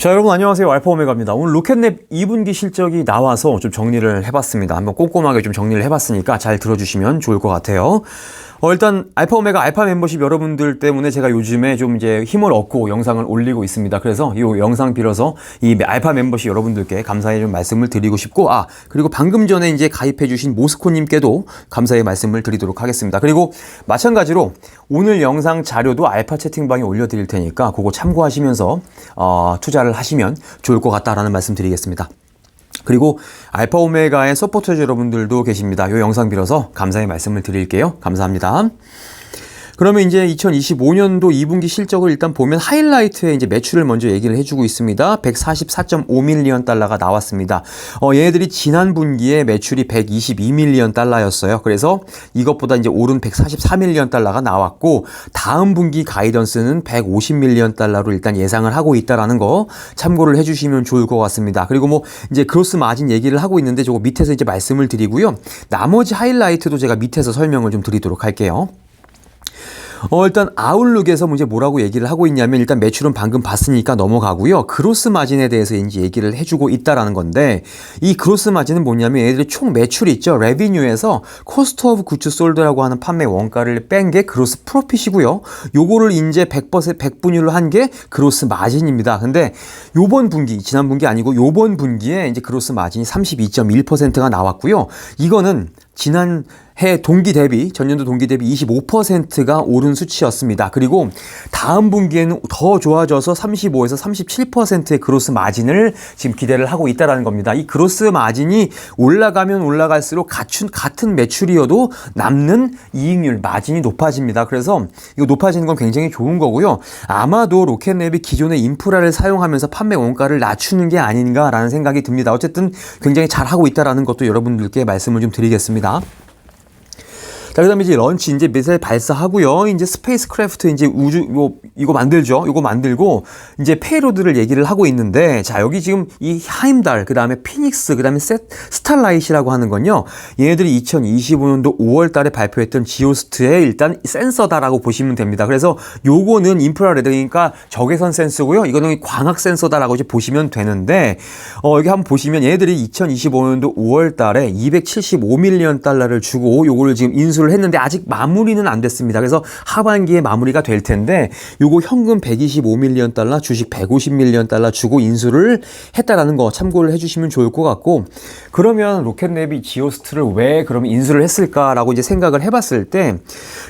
자, 여러분 안녕하세요. 알파 오메가입니다. 오늘 로켓랩 2분기 실적이 나와서 좀 정리를 해봤습니다. 한번 꼼꼼하게 좀 정리를 해봤으니까 잘 들어주시면 좋을 것 같아요. 어, 일단 알파 오메가 알파 멤버십 여러분들 때문에 제가 요즘에 좀 이제 힘을 얻고 영상을 올리고 있습니다. 그래서 이 영상 빌어서 이 알파 멤버십 여러분들께 감사의 좀 말씀을 드리고 싶고 아 그리고 방금 전에 이제 가입해주신 모스코님께도 감사의 말씀을 드리도록 하겠습니다. 그리고 마찬가지로 오늘 영상 자료도 알파 채팅방에 올려드릴 테니까 그거 참고하시면서 어, 투자를 하시면 좋을 것 같다라는 말씀 드리겠습니다. 그리고 알파 오메가의 서포터 여러분들도 계십니다. 이 영상 빌어서 감사의 말씀을 드릴게요. 감사합니다. 그러면 이제 2025년도 2분기 실적을 일단 보면 하이라이트에 이제 매출을 먼저 얘기를 해주고 있습니다. 144.5밀리언 달러가 나왔습니다. 어, 얘네들이 지난 분기에 매출이 122밀리언 달러였어요. 그래서 이것보다 이제 오른 144밀리언 달러가 나왔고 다음 분기 가이던스는 150밀리언 달러로 일단 예상을 하고 있다라는 거 참고를 해주시면 좋을 것 같습니다. 그리고 뭐 이제 크로스 마진 얘기를 하고 있는데 저거 밑에서 이제 말씀을 드리고요. 나머지 하이라이트도 제가 밑에서 설명을 좀 드리도록 할게요. 어, 일단 아웃룩에서 뭐 이제 뭐라고 얘기를 하고 있냐면 일단 매출은 방금 봤으니까 넘어가고요. 그로스 마진에 대해서 이제 얘기를 해주고 있다라는 건데 이 그로스 마진은 뭐냐면 얘들이 총 매출이 있죠. 레비뉴에서 코스트 오브 구츠 솔드라고 하는 판매 원가를 뺀 게 그로스 프로핏이고요. 요거를 이제 100% 100분율로 한 게 그로스 마진입니다. 근데 요번 분기 지난 분기 아니고 요번 분기에 이제 그로스 마진이 32.1%가 나왔고요. 이거는 지난 해 동기 대비 전년도 동기 대비 25%가 오른 수치였습니다. 그리고 다음 분기에는 더 좋아져서 35에서 37%의 그로스 마진을 지금 기대를 하고 있다라는 겁니다. 이 그로스 마진이 올라가면 올라갈수록 같은 같은 매출이어도 남는 이익률 마진이 높아집니다. 그래서 이거 높아지는 건 굉장히 좋은 거고요. 아마도 로켓랩이 기존의 인프라를 사용하면서 판매 원가를 낮추는 게 아닌가라는 생각이 듭니다. 어쨌든 굉장히 잘 하고 있다라는 것도 여러분들께 말씀을 좀 드리겠습니다. 자, 그 다음에 이제 런치, 이제 미사일 발사하고요. 이제 스페이스 크래프트, 이제 우주, 이거, 이거 만들죠. 이거 만들고, 이제 페이로드를 얘기를 하고 있는데, 자, 여기 지금 이 하임달, 그 다음에 피닉스, 그 다음에 스탈라이트라고 하는 건요. 얘네들이 2025년도 5월 달에 발표했던 지오스트의 일단 센서다라고 보시면 됩니다. 그래서 요거는 인프라레드, 그러니까 적외선 센서고요. 이거는 광학 센서다라고 이제 보시면 되는데, 어, 여기 한번 보시면 얘네들이 2025년도 5월 달에 275밀리언 달러를 주고 요거를 지금 인수 인수를 했는데 아직 마무리는 안 됐습니다. 그래서 하반기에 마무리가 될 텐데 요거 현금 125밀리언 달러, 주식 150밀리언 달러 주고 인수를 했다라는 거 참고를 해주시면 좋을 것 같고 그러면 로켓랩이 지오스트를 왜 그러면 인수를 했을까라고 이제 생각을 해봤을 때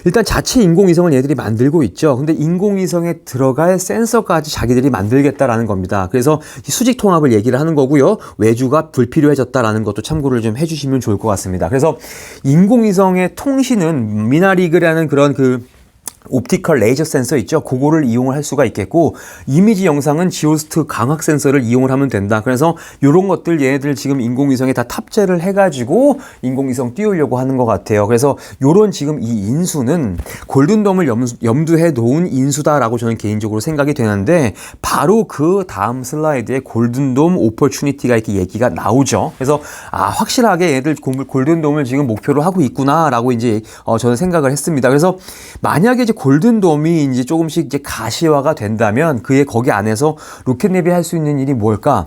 일단 자체 인공위성을 얘들이 만들고 있죠. 근데 인공위성에 들어갈 센서까지 자기들이 만들겠다라는 겁니다. 그래서 수직 통합을 얘기를 하는 거고요. 외주가 불필요해졌다라는 것도 참고를 좀 해주시면 좋을 것 같습니다. 그래서 인공위성의 통 통신은 미나리그라는 그런 그 옵티컬 레이저 센서 있죠. 그거를 이용을 할 수가 있겠고 이미지 영상은 지오스트 광학 센서를 이용을 하면 된다. 그래서 이런 것들 얘네들 지금 인공위성에 다 탑재를 해가지고 인공위성 띄우려고 하는 것 같아요. 그래서 이런 지금 이 인수는 골든돔을 염두, 해 놓은 인수다라고 저는 개인적으로 생각이 되는데 바로 그 다음 슬라이드에 골든돔 오퍼추니티가 이렇게 얘기가 나오죠. 그래서 아 확실하게 얘들 골든돔을 지금 목표로 하고 있구나라고 이제 어, 저는 생각을 했습니다. 그래서 만약에 이제 골든돔이 이제 조금씩 이제 가시화가 된다면 그의 거기 안에서 로켓랩이 할 수 있는 일이 뭘까?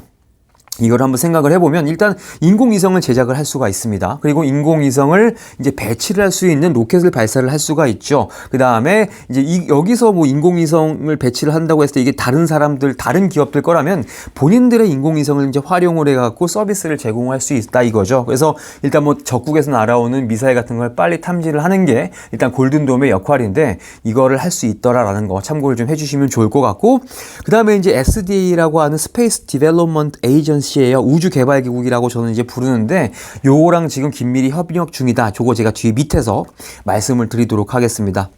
이걸 한번 생각을 해보면 일단 인공위성을 제작을 할 수가 있습니다. 그리고 인공위성을 이제 배치를 할 수 있는 로켓을 발사를 할 수가 있죠. 그 다음에 이제 이, 여기서 뭐 인공위성을 배치를 한다고 했을 때 이게 다른 사람들, 다른 기업들 거라면 본인들의 인공위성을 이제 활용을 해갖고 서비스를 제공할 수 있다 이거죠. 그래서 일단 뭐 적국에서 날아오는 미사일 같은 걸 빨리 탐지를 하는 게 일단 골든돔의 역할인데 이거를 할 수 있더라라는 거 참고를 좀 해주시면 좋을 것 같고 그 다음에 이제 SDA라고 하는 스페이스 디벨롭먼트 에이전시 에이전시예요. 우주개발기국이라고 저는 이제 부르는데 요거랑 지금 긴밀히 협력 중이다. 저거 제가 뒤에 밑에서 말씀을 드리도록 하겠습니다.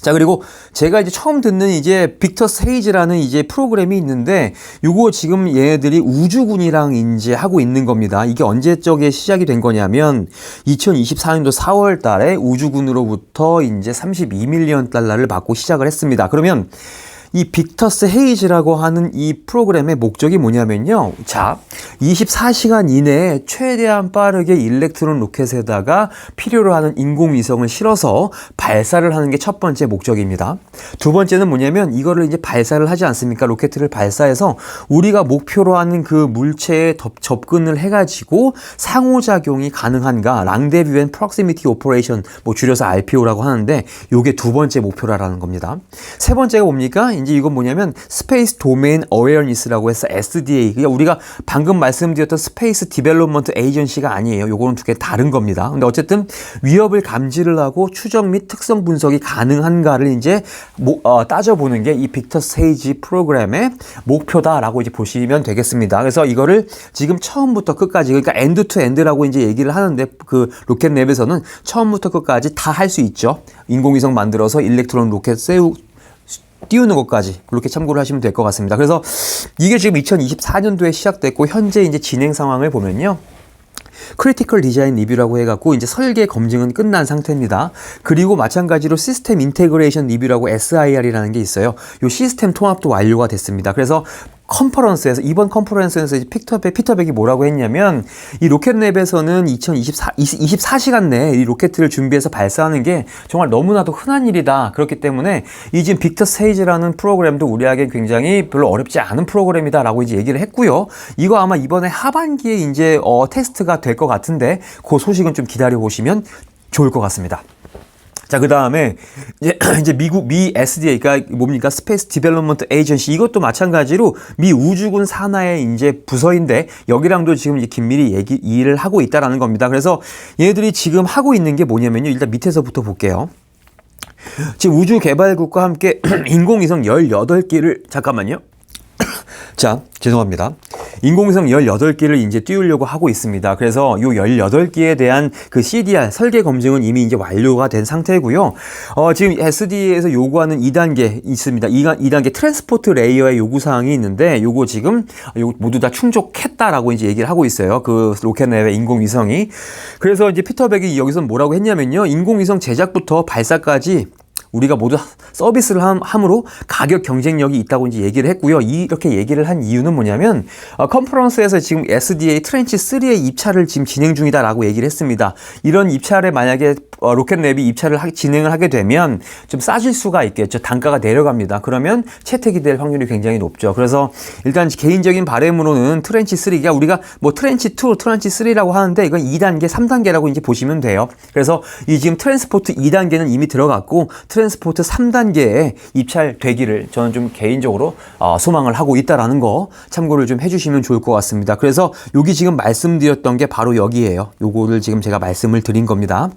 자, 그리고 제가 이제 처음 듣는 이제 빅터 세이즈라는 이제 프로그램이 있는데 요거 지금 얘네들이 우주군이랑 이제 하고 있는 겁니다. 이게 언제적에 시작이 된 거냐면 2024년도 4월 달에 우주군으로부터 이제 32밀리언 달러를 받고 시작을 했습니다. 그러면 이 빅터스 헤이즈라고 하는 이 프로그램의 목적이 뭐냐면요. 자, 24시간 이내에 최대한 빠르게 일렉트론 로켓에다가 필요로 하는 인공위성을 실어서 발사를 하는 게 첫 번째 목적입니다. 두 번째는 뭐냐면 이거를 이제 발사를 하지 않습니까? 로켓을 발사해서 우리가 목표로 하는 그 물체에 접- 접근을 해가지고 상호작용이 가능한가? 랑데뷰 앤 프록시미티 오퍼레이션 뭐 줄여서 RPO라고 하는데 요게 두 번째 목표라는 겁니다. 세 번째가 뭡니까? 이제 이건 뭐냐면 스페이스 도메인 어웨어니스라고 해서 SDA. 그러니까 우리가 방금 말씀드렸던 스페이스 디벨롭먼트 에이전시가 아니에요. 요거는 두 개 다른 겁니다. 근데 어쨌든 위협을 감지를 하고 추적 및 특성 분석이 가능한가를 이제 모- 어, 따져보는 게 이 빅터 세이지 프로그램의 목표다라고 이제 보시면 되겠습니다. 그래서 이거를 지금 처음부터 끝까지 그러니까 엔드 투 엔드라고 이제 얘기를 하는데 그 로켓 랩에서는 처음부터 끝까지 다 할 수 있죠. 인공위성 만들어서 일렉트론 로켓 세우 띄우는 것까지 그렇게 참고를 하시면 될 것 같습니다. 그래서 이게 지금 2024년도에 시작됐고 현재 이제 진행 상황을 보면요. 크리티컬 디자인 리뷰라고 해갖고 이제 설계 검증은 끝난 상태입니다. 그리고 마찬가지로 시스템 인테그레이션 리뷰라고 SIR이라는 게 있어요. 이 시스템 통합도 완료가 됐습니다. 그래서 컨퍼런스에서 이번 컨퍼런스에서 이제 피터백 피터백이 뭐라고 했냐면 이 로켓랩에서는 2024 24시간 내에 이 로켓을 준비해서 발사하는 게 정말 너무나도 흔한 일이다. 그렇기 때문에 이 지금 빅터 세이지라는 프로그램도 우리에게 굉장히 별로 어렵지 않은 프로그램이다라고 이제 얘기를 했고요. 이거 아마 이번에 하반기에 이제 어, 테스트가 될 것 같은데 그 소식은 좀 기다려 보시면 좋을 것 같습니다. 자, 그 다음에, 이제, 이제 미국, 미 SDA, 그러니까 뭡니까? 스페이스 디벨롭먼트 에이전시. 이것도 마찬가지로 미 우주군 산하의 이제 부서인데, 여기랑도 지금 긴밀히 얘기, 일을 하고 있다라는 겁니다. 그래서 얘들이 지금 하고 있는 게 뭐냐면요. 일단 밑에서부터 볼게요. 지금 우주개발국과 함께 인공위성 18개를, 잠깐만요. 자, 죄송합니다. 인공위성 18개를 이제 띄우려고 하고 있습니다. 그래서 요 18개에 대한 그 CDR 설계 검증은 이미 이제 완료가 된 상태고요. 어, 지금 SD에서 요구하는 2단계 있습니다. 2 단계 트랜스포트 레이어의 요구 사항이 있는데 요거 지금 요 모두 다 충족했다라고 이제 얘기를 하고 있어요. 그 로켓랩의 인공위성이. 그래서 이제 피터백이 여기서 뭐라고 했냐면요. 인공위성 제작부터 발사까지 우리가 모두 서비스를 함, 함으로 가격 경쟁력이 있다고 이제 얘기를 했고요. 이렇게 얘기를 한 이유는 뭐냐면 어, 컨퍼런스에서 지금 SDA 트렌치 3의 입찰을 지금 진행 중이다라고 얘기를 했습니다. 이런 입찰에 만약에 어, 로켓랩이 입찰을 하, 진행을 하게 되면 좀 싸질 수가 있겠죠. 단가가 내려갑니다. 그러면 채택이 될 확률이 굉장히 높죠. 그래서 일단 개인적인 바램으로는 트렌치 3가 우리가 뭐 트렌치 2, 트렌치 3라고 하는데 이건 2단계, 3단계라고 이제 보시면 돼요. 그래서 이 지금 트랜스포트 2단계는 이미 들어갔고 트랜스포트 3단계에 입찰되기를 저는 좀 개인적으로 어, 소망을 하고 있다라는 거 참고를 좀 해주시면 좋을 것 같습니다. 그래서 여기 지금 말씀드렸던 게 바로 여기에요. 요거를 지금 제가 말씀을 드린 겁니다.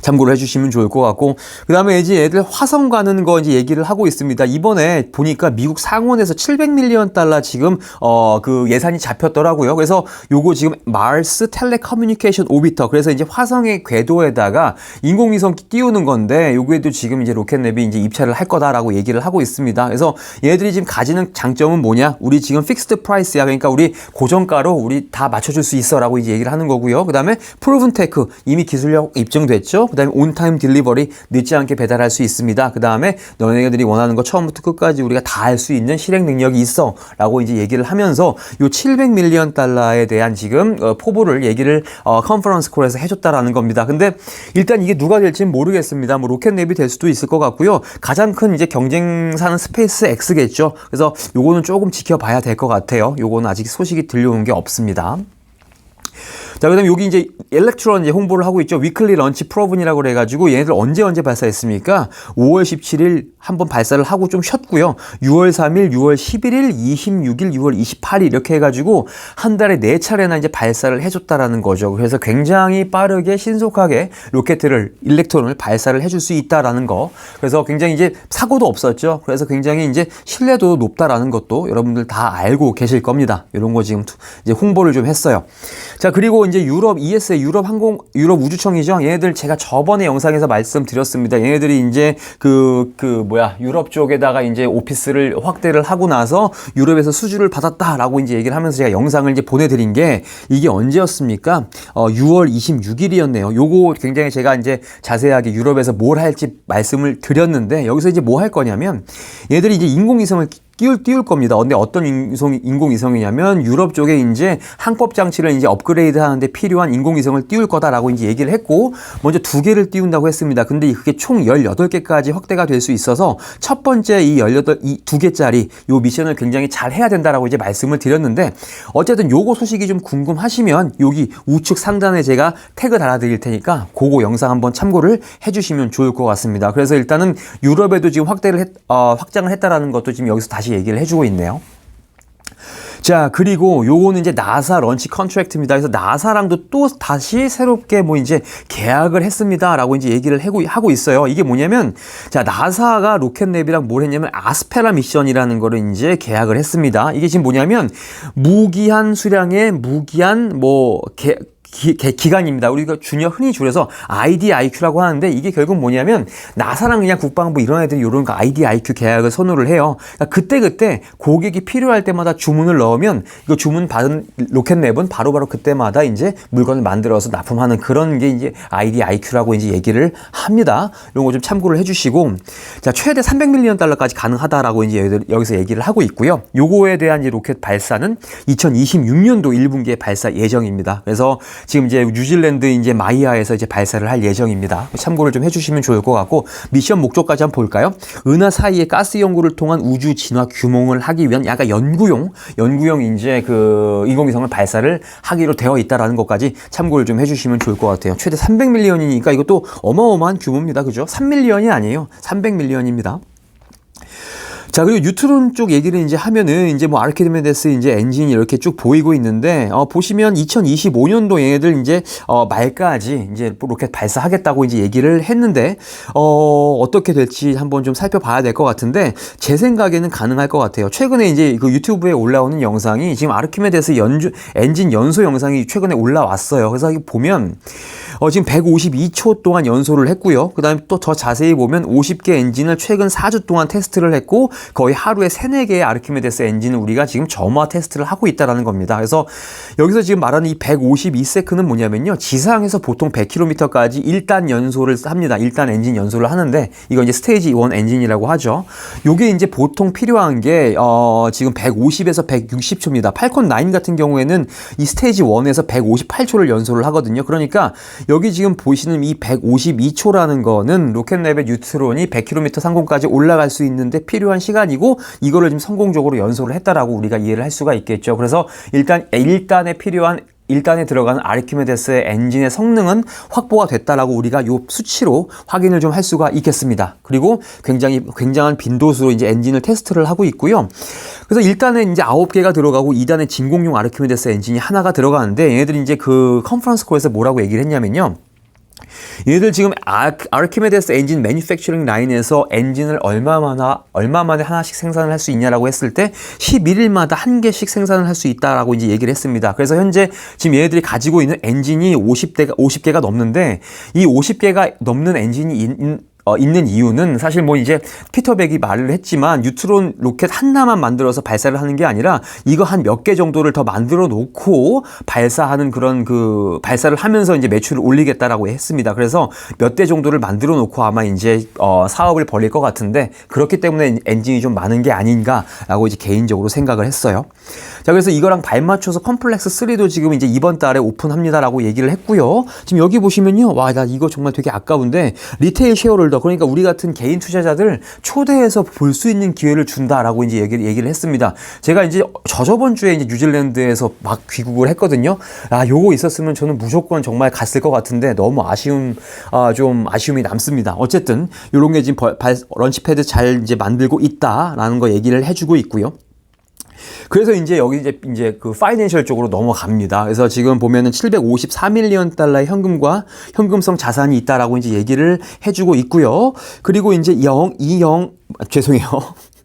참고를 해주시면 좋을 것 같고 그 다음에 이제 애들 화성 가는 거 이제 얘기를 하고 있습니다. 이번에 보니까 미국 상원에서 700밀리언 달러 지금 어 그 예산이 잡혔더라고요. 그래서 요거 지금 마르스 텔레커뮤니케이션 오비터 그래서 이제 화성의 궤도에다가 인공위성 띄우는 건데 요거에도 지금 이제 로켓랩이 이제 입찰을 할 거다라고 얘기를 하고 있습니다. 그래서 얘들이 지금 가지는 장점은 뭐냐? 우리 지금 픽스드 프라이스야. 그러니까 우리 고정가로 우리 다 맞춰줄 수 있어라고 이제 얘기를 하는 거고요. 그 다음에 프로븐 테크 이미 기술력 입증됐 됐죠. 그 다음에 온타임 딜리버리 늦지 않게 배달할 수 있습니다. 그 다음에 너네들이 원하는 거 처음부터 끝까지 우리가 다 할 수 있는 실행 능력이 있어. 라고 이제 얘기를 하면서 요 700밀리언 달러에 대한 지금 어, 포부를 얘기를 어, 컨퍼런스 콜에서 해줬다라는 겁니다. 근데 일단 이게 누가 될지는 모르겠습니다. 뭐 로켓랩이 될 수도 있을 것 같고요. 가장 큰 이제 경쟁사는 스페이스 X겠죠. 그래서 요거는 조금 지켜봐야 될 것 같아요. 요거는 아직 소식이 들려온 게 없습니다. 자, 그 다음에 여기 이제 엘렉트론 이제 홍보를 하고 있죠. 위클리 런치 프로븐이라고 그래 가지고 얘네들 언제 언제 발사했습니까? 5월 17일 한번 발사를 하고 좀 쉬었고요. 6월 3일, 6월 11일, 26일, 6월 28일 이렇게 해 가지고 한 달에 네 차례나 이제 발사를 해 줬다라는 거죠. 그래서 굉장히 빠르게 신속하게 로켓을 일렉트론을 발사를 해줄 수 있다라는 거. 그래서 굉장히 이제 사고도 없었죠. 그래서 굉장히 이제 신뢰도 높다라는 것도 여러분들 다 알고 계실 겁니다. 이런 거 지금 이제 홍보를 좀 했어요. 자, 그리고 이제 유럽 ESA 유럽 항공 유럽 우주청이죠. 얘네들 제가 저번에 영상에서 말씀드렸습니다. 얘네들이 이제 그, 그 뭐야 유럽 쪽에다가 이제 오피스를 확대를 하고 나서 유럽에서 수주를 받았다라고 이제 얘기를 하면서 제가 영상을 이제 보내드린 게 이게 언제였습니까? 어, 6월 26일이었네요. 요거 굉장히 제가 이제 자세하게 유럽에서 뭘 할지 말씀을 드렸는데 여기서 이제 뭐 할 거냐면 얘들이 이제 인공위성을 띄울, 띄울 겁니다. 근데 어떤 인공, 인공위성이냐면 유럽 쪽에 이제 항법 장치를 이제 업그레이드 하는데 필요한 인공위성을 띄울 거다라고 이제 얘기를 했고 먼저 두 개를 띄운다고 했습니다. 근데 그게 총 18개까지 확대가 될 수 있어서 첫 번째 이 18, 이 두 개짜리 요 미션을 굉장히 잘 해야 된다라고 이제 말씀을 드렸는데 어쨌든 요거 소식이 좀 궁금하시면 여기 우측 상단에 제가 태그 달아드릴 테니까 그거 영상 한번 참고를 해주시면 좋을 것 같습니다. 그래서 일단은 유럽에도 지금 확대를 했, 어, 확장을 했다라는 것도 지금 여기서 다시 얘기를 해주고 있네요. 자, 그리고 요거는 이제 나사 런치 컨트랙트입니다. 그래서 나사랑도 또 다시 새롭게 뭐 이제 계약을 했습니다. 라고 이제 얘기를 하고 있어요. 이게 뭐냐면, 자, 나사가 로켓랩이랑 뭘 했냐면 아스페라 미션이라는 거를 이제 계약을 했습니다. 이게 지금 뭐냐면, 무기한 수량의 무기한 뭐, 개, 기, 기간입니다. 우리가 주니어 흔히 줄여서 IDIQ라고 하는데 이게 결국 뭐냐면 나사랑 그냥 국방부 이런 애들이 이런 거 IDIQ 계약을 선호를 해요. 그러니까 그때 그때 고객이 필요할 때마다 주문을 넣으면 이거 주문 받은 로켓랩은 바로바로 그때마다 이제 물건을 만들어서 납품하는 그런 게 이제 IDIQ라고 이제 얘기를 합니다. 이런 거 좀 참고를 해주시고 자 최대 300밀리언 달러까지 가능하다라고 이제 여기서 얘기를 하고 있고요. 요거에 대한 이제 로켓 발사는 2026년도 1분기에 발사 예정입니다. 그래서 지금 이제 뉴질랜드 이제 마이아에서 이제 발사를 할 예정입니다. 참고를 좀 해주시면 좋을 것 같고 미션 목적까지 한번 볼까요? 은하 사이에 가스 연구를 통한 우주 진화 규몽을 하기 위한 약간 연구용 연구용 이제 그 인공위성을 발사를 하기로 되어 있다라는 것까지 참고를 좀 해주시면 좋을 것 같아요. 최대 300밀리언이니까 이것도 어마어마한 규모입니다. 그죠? 3밀리언이 아니에요. 300밀리언입니다. 자, 그리고 뉴트론 쪽 얘기를 이제 하면은 이제 뭐 아르키메데스 이제 엔진이 이렇게 쭉 보이고 있는데 어 보시면 2025년도 얘네들 이제 어 말까지 이제 로켓 발사하겠다고 이제 얘기를 했는데 어 어떻게 될지 한번 좀 살펴봐야 될 것 같은데 제 생각에는 가능할 것 같아요. 최근에 이제 그 유튜브에 올라오는 영상이 지금 아르키메데스 연주 엔진 연소 영상이 최근에 올라왔어요. 그래서 보면 어, 지금 152초 동안 연소를 했고요. 그 다음에 또 더 자세히 보면 50개 엔진을 최근 4주 동안 테스트를 했고 거의 하루에 3, 4개의 아르키메데스 엔진을 우리가 지금 점화 테스트를 하고 있다는 겁니다. 그래서 여기서 지금 말하는 이 152세크는 뭐냐면요. 지상에서 보통 100km까지 1단 연소를 합니다. 1단 엔진 연소를 하는데 이거 이제 스테이지 1 엔진이라고 하죠. 요게 이제 보통 필요한 게 어, 지금 150에서 160초입니다. 팔콘 9 같은 경우에는 이 스테이지 1에서 158초를 연소를 하거든요. 그러니까 여기 지금 보시는 이 152초라는 거는 로켓랩의 뉴트론이 100km 상공까지 올라갈 수 있는데 필요한 시간이고 이거를 지금 성공적으로 연소를 했다라고 우리가 이해를 할 수가 있겠죠. 그래서 일단 1단에 필요한 1단에 들어가는 아르키메데스의 엔진의 성능은 확보가 됐다라고 우리가 요 수치로 확인을 좀 할 수가 있겠습니다. 그리고 굉장히 굉장한 빈도수로 이제 엔진을 테스트를 하고 있고요. 그래서 1단에 이제 9개가 들어가고 2단에 진공용 아르키메데스 엔진이 하나가 들어가는데 얘네들이 이제 그 컨퍼런스 콜에서 뭐라고 얘기를 했냐면요. 얘들 지금 아르키메데스 엔진 매니팩처링 라인에서 엔진을 얼마만에 얼마만에 하나씩 생산을 할 수 있냐라고 했을 때 11일마다 한 개씩 생산을 할 수 있다라고 이제 얘기를 했습니다. 그래서 현재 지금 얘네들이 가지고 있는 엔진이 50대가 50개가 넘는데 이 50개가 넘는 엔진이 인, 어, 있는 이유는 사실 뭐 이제 피터백이 말을 했지만 뉴트론 로켓 하나만 만들어서 발사를 하는 게 아니라 이거 한 몇 개 정도를 더 만들어 놓고 발사하는 그런 그 발사를 하면서 이제 매출을 올리겠다라고 했습니다. 그래서 몇 대 정도를 만들어 놓고 아마 이제 어, 사업을 벌릴 것 같은데 그렇기 때문에 엔진이 좀 많은 게 아닌가라고 이제 개인적으로 생각을 했어요. 자, 그래서 이거랑 발맞춰서 컴플렉스 3도 지금 이제 이번 달에 오픈합니다라고 얘기를 했고요. 지금 여기 보시면요. 와, 나 이거 정말 되게 아까운데 리테일 쉐어홀더 그러니까 우리 같은 개인 투자자들 초대해서 볼 수 있는 기회를 준다라고 이제 얘기를 얘기를 했습니다. 제가 이제 저저번 주에 이제 뉴질랜드에서 막 귀국을 했거든요. 아, 요거 있었으면 저는 무조건 정말 갔을 것 같은데 너무 아쉬움 아, 좀 아쉬움이 남습니다. 어쨌든 요런 게 지금 발, 런치패드 잘 이제 만들고 있다라는 거 얘기를 해주고 있고요. 그래서 이제 여기 이제 이제 그 파이낸셜 쪽으로 넘어갑니다. 그래서 지금 보면은 754밀리언 달러의 현금과 현금성 자산이 있다라고 이제 얘기를 해주고 있고요. 그리고 이제 영, 이영, 죄송해요.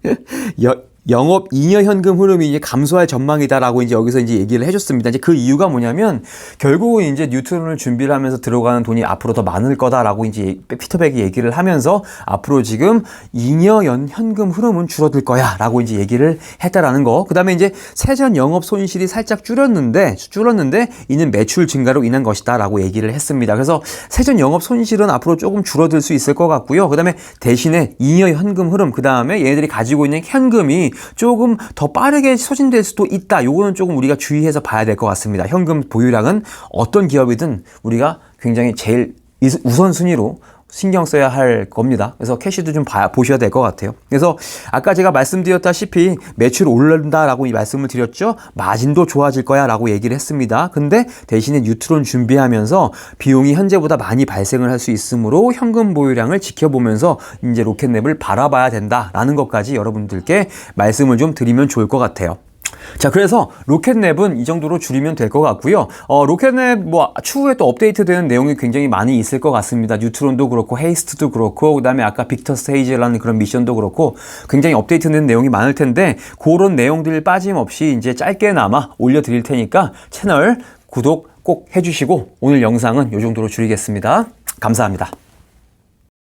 영업 잉여 현금 흐름이 이제 감소할 전망이다라고 이제 여기서 이제 얘기를 해줬습니다. 이제 그 이유가 뭐냐면 결국은 이제 뉴트론을 준비를 하면서 들어가는 돈이 앞으로 더 많을 거다라고 이제 피터백이 얘기를 하면서 앞으로 지금 잉여 연 현금 흐름은 줄어들 거야라고 이제 얘기를 했다라는 거. 그다음에 이제 세전 영업 손실이 살짝 줄였는데 줄었는데 이는 매출 증가로 인한 것이다라고 얘기를 했습니다. 그래서 세전 영업 손실은 앞으로 조금 줄어들 수 있을 것 같고요. 그다음에 대신에 잉여 현금 흐름 그다음에 얘네들이 가지고 있는 현금이 조금 더 빠르게 소진될 수도 있다. 요거는 조금 우리가 주의해서 봐야 될 것 같습니다. 현금 보유량은 어떤 기업이든 우리가 굉장히 제일 이- 우선순위로 신경 써야 할 겁니다. 그래서 캐시도 좀 봐, 보셔야 될 것 같아요. 그래서 아까 제가 말씀드렸다시피 매출 오른다라고 이 말씀을 드렸죠. 마진도 좋아질 거야 라고 얘기를 했습니다. 근데 대신에 뉴트론 준비하면서 비용이 현재보다 많이 발생을 할 수 있으므로 현금 보유량을 지켜보면서 이제 로켓랩을 바라봐야 된다라는 것까지 여러분들께 말씀을 좀 드리면 좋을 것 같아요. 자, 그래서 로켓랩은 이 정도로 줄이면 될 것 같고요. 어, 로켓랩 뭐 추후에 또 업데이트되는 내용이 굉장히 많이 있을 것 같습니다. 뉴트론도 그렇고 헤이스트도 그렇고 그 다음에 아까 빅터 스테이지라는 그런 미션도 그렇고 굉장히 업데이트된 내용이 많을 텐데 그런 내용들 빠짐없이 이제 짧게나마 올려드릴 테니까 채널 구독 꼭 해주시고 오늘 영상은 이 정도로 줄이겠습니다. 감사합니다.